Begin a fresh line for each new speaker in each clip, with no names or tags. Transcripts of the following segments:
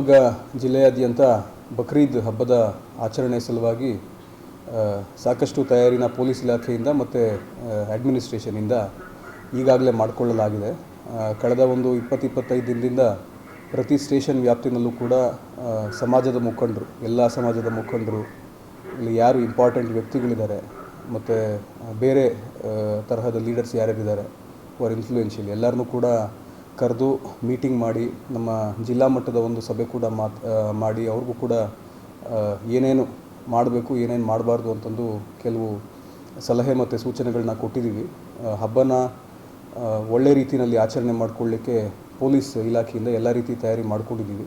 ಶಿವಮೊಗ್ಗ ಜಿಲ್ಲೆಯಾದ್ಯಂತ ಬಕ್ರೀದ್ ಹಬ್ಬದ ಆಚರಣೆ ಸಲುವಾಗಿ ಸಾಕಷ್ಟು ತಯಾರಿನ ಪೊಲೀಸ್ ಇಲಾಖೆಯಿಂದ ಮತ್ತು ಅಡ್ಮಿನಿಸ್ಟ್ರೇಷನಿಂದ ಈಗಾಗಲೇ ಮಾಡಿಕೊಳ್ಳಲಾಗಿದೆ. ಕಳೆದ ಒಂದು ಇಪ್ಪತ್ತು ಇಪ್ಪತ್ತೈದು ದಿನದಿಂದ ಪ್ರತಿ ಸ್ಟೇಷನ್ ವ್ಯಾಪ್ತಿನಲ್ಲೂ ಕೂಡ ಸಮಾಜದ ಮುಖಂಡರು, ಎಲ್ಲ ಸಮಾಜದ ಮುಖಂಡರು, ಇಲ್ಲಿ ಯಾರು ಇಂಪಾರ್ಟೆಂಟ್ ವ್ಯಕ್ತಿಗಳಿದ್ದಾರೆ, ಮತ್ತು ಬೇರೆ ತರಹದ ಲೀಡರ್ಸ್ ಯಾರ್ಯಾರಿದ್ದಾರೆ ಅವರ್ ಇನ್ಫ್ಲೂಯೆನ್ಷಿಯಲ್ ಎಲ್ಲರನ್ನೂ ಕೂಡ ಕರೆದು ಮೀಟಿಂಗ್ ಮಾಡಿ ನಮ್ಮ ಜಿಲ್ಲಾ ಮಟ್ಟದ ಒಂದು ಸಭೆ ಕೂಡ ಮಾತ್ ಮಾಡಿ ಅವ್ರಿಗೂ ಕೂಡ ಏನೇನು ಮಾಡಬೇಕು, ಏನೇನು ಮಾಡಬಾರ್ದು ಅಂತಂದು ಕೆಲವು ಸಲಹೆ ಮತ್ತು ಸೂಚನೆಗಳನ್ನ ಕೊಟ್ಟಿದ್ದೀವಿ ಹಬ್ಬನ ಒಳ್ಳೆ ರೀತಿಯಲ್ಲಿ ಆಚರಣೆ ಮಾಡಿಕೊಳ್ಳಿಕ್ಕೆ ಪೊಲೀಸ್ ಇಲಾಖೆಯಿಂದ ಎಲ್ಲ ರೀತಿ ತಯಾರಿ ಮಾಡಿಕೊಂಡಿದ್ದೀವಿ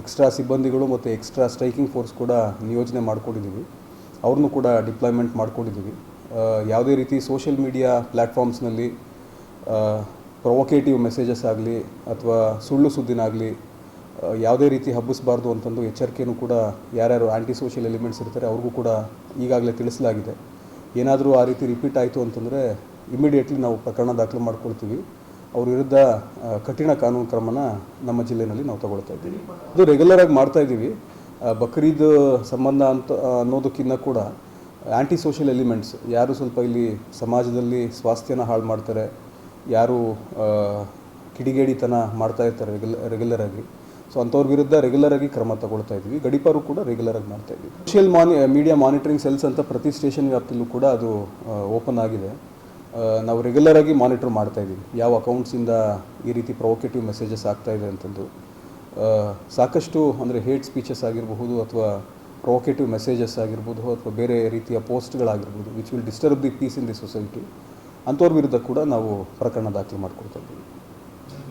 ಎಕ್ಸ್ಟ್ರಾ ಸಿಬ್ಬಂದಿಗಳು ಮತ್ತು ಎಕ್ಸ್ಟ್ರಾ ಸ್ಟ್ರೈಕಿಂಗ್ ಫೋರ್ಸ್ ಕೂಡ ನಿಯೋಜನೆ ಮಾಡಿಕೊಂಡಿದ್ದೀವಿ ಅವ್ರನ್ನೂ ಕೂಡ ಡಿಪ್ಲಾಯ್ಮೆಂಟ್ ಮಾಡ್ಕೊಂಡಿದ್ದೀವಿ ಯಾವುದೇ ರೀತಿ ಸೋಷಿಯಲ್ ಮೀಡಿಯಾ ಪ್ಲ್ಯಾಟ್ಫಾರ್ಮ್ಸ್ನಲ್ಲಿ ಪ್ರೊವೊಕೇಟಿವ್ ಮೆಸೇಜಸ್ ಆಗಲಿ ಅಥವಾ ಸುಳ್ಳು ಸುದ್ದಿನಾಗಲಿ ಯಾವುದೇ ರೀತಿ ಹಬ್ಬಿಸಬಾರ್ದು ಅಂತಂದು ಎಚ್ಚರಿಕೆಯೂ ಕೂಡ ಯಾರ್ಯಾರು ಆ್ಯಂಟಿ ಸೋಷಿಯಲ್ ಎಲಿಮೆಂಟ್ಸ್ ಇರ್ತಾರೆ ಅವ್ರಿಗೂ ಕೂಡ ಈಗಾಗಲೇ ತಿಳಿಸಲಾಗಿದೆ. ಏನಾದರೂ ಆ ರೀತಿ ರಿಪೀಟ್ ಆಯಿತು ಅಂತಂದರೆ ಇಮಿಡಿಯೇಟ್ಲಿ ನಾವು ಪ್ರಕರಣ ದಾಖಲು ಮಾಡ್ಕೊಳ್ತೀವಿ. ಅವ್ರ ವಿರುದ್ಧ ಕಠಿಣ ಕಾನೂನು ಕ್ರಮನ ನಮ್ಮ ಜಿಲ್ಲೆಯಲ್ಲಿ ನಾವು ತಗೊಳ್ತಾ ಇದ್ದೀವಿ. ಅದು ರೆಗ್ಯುಲರಾಗಿ ಮಾಡ್ತಾ ಇದ್ದೀವಿ. ಬಕ್ರೀದ್ ಸಂಬಂಧ ಅಂತ ಅನ್ನೋದಕ್ಕಿಂತ ಕೂಡ ಆ್ಯಂಟಿ ಸೋಷಿಯಲ್ ಎಲಿಮೆಂಟ್ಸ್ ಯಾರು ಸ್ವಲ್ಪ ಇಲ್ಲಿ ಸಮಾಜದಲ್ಲಿ ಸ್ವಾಸ್ಥ್ಯನ ಹಾಳು ಮಾಡ್ತಾರೆ ಯಾರು ಕಿಡಿಗೇಡಿತನ ಮಾಡ್ತಾ ಇರ್ತಾರೆ ರೆಗ್ಯುಲ ರೆಗ್ಯುಲರ್ ಆಗಿ. ಸೊ ಅಂಥವ್ರ ವಿರುದ್ಧ ರೆಗ್ಯುಲರ್ ಆಗಿ ಕ್ರಮ ತಗೊಳ್ತಾ ಇದ್ವಿ. ಗಡಿಪಾರು ಕೂಡ ರೆಗ್ಯುಲರ್ ಆಗಿ ಮಾಡ್ತಾ ಇದ್ವಿ. ಸೋಷಿಯಲ್ ಮಾನಿ ಮೀಡಿಯಾ ಮಾನಿಟರಿಂಗ್ ಸೆಲ್ಸ್ ಅಂತ ಪ್ರತಿ ಸ್ಟೇಷನ್ ವ್ಯಾಪ್ತಿಯಲ್ಲೂ ಕೂಡ ಅದು ಓಪನ್ ಆಗಿದೆ. ನಾವು ರೆಗ್ಯುಲರ್ ಆಗಿ ಮಾನಿಟರ್ ಮಾಡ್ತಾ ಇದ್ದೀವಿ. ಯಾವ ಅಕೌಂಟ್ಸಿಂದ ಈ ರೀತಿ ಪ್ರೊವೊಕೇಟಿವ್ ಮೆಸೇಜಸ್ ಆಗ್ತಾ ಇದೆ ಅಂತಂದು. ಸಾಕಷ್ಟು ಅಂದರೆ ಹೇಟ್ ಸ್ಪೀಚಸ್ ಆಗಿರಬಹುದು ಅಥವಾ ಪ್ರೊವೊಕೇಟಿವ್ ಮೆಸೇಜಸ್ ಆಗಿರ್ಬೋದು ಅಥವಾ ಬೇರೆ ರೀತಿಯ ಪೋಸ್ಟ್ಗಳಾಗಿರ್ಬೋದು which will disturb the peace in the society ಅಂಥವ್ರ ವಿರುದ್ಧ ಕೂಡ ನಾವು ಪ್ರಕರಣ ದಾಖಲು ಮಾಡ್ಕೊಳ್ತಾ ಇದ್ದೀವಿ.